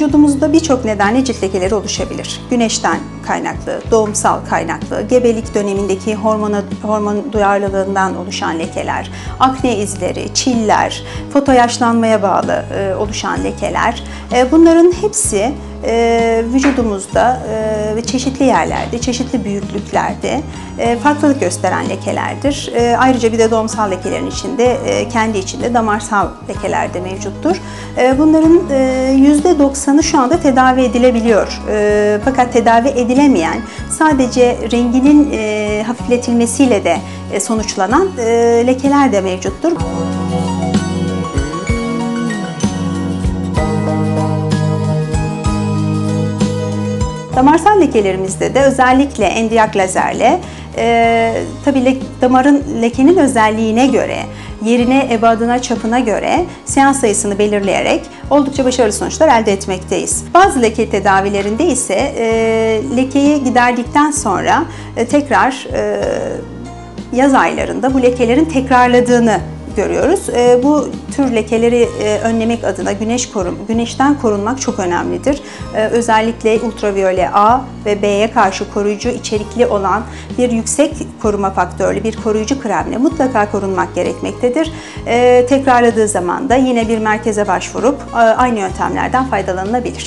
doğumuzda birçok nedenle cilt lekeleri oluşabilir. Güneşten kaynaklı, doğumsal kaynaklı, gebelik dönemindeki hormona, hormon duyarlılığından oluşan lekeler, akne izleri, çiller, fotoyaşlanmaya bağlı e, oluşan lekeler. E, bunların hepsi e, vücudumuzda ve çeşitli yerlerde, çeşitli büyüklüklerde e, farklılık gösteren lekelerdir. E, ayrıca bir de doğumsal lekelerin içinde e, kendi içinde damarsal lekeler de mevcuttur. E, bunların e, %90'ı şu anda tedavi edilebiliyor. E, fakat tedavi edilemeyen sadece renginin e, hafifletilmesiyle de e, sonuçlanan e, lekeler de mevcuttur. Damarsal lekelerimizde de özellikle endiyak lazerle e, tabii le- damarın lekenin özelliğine göre, yerine, ebadına, çapına göre seans sayısını belirleyerek oldukça başarılı sonuçlar elde etmekteyiz. Bazı leke tedavilerinde ise e, lekeyi giderdikten sonra e, tekrar e, yaz aylarında bu lekelerin tekrarladığını görüyoruz. E, bu tür lekeleri e, önlemek adına güneş korum, güneşten korunmak çok önemlidir. E, özellikle ultraviyole A ve B'ye karşı koruyucu içerikli olan bir yüksek koruma faktörlü bir koruyucu kremle mutlaka korunmak gerekmektedir. E, tekrarladığı zaman da yine bir merkeze başvurup e, aynı yöntemlerden faydalanılabilir.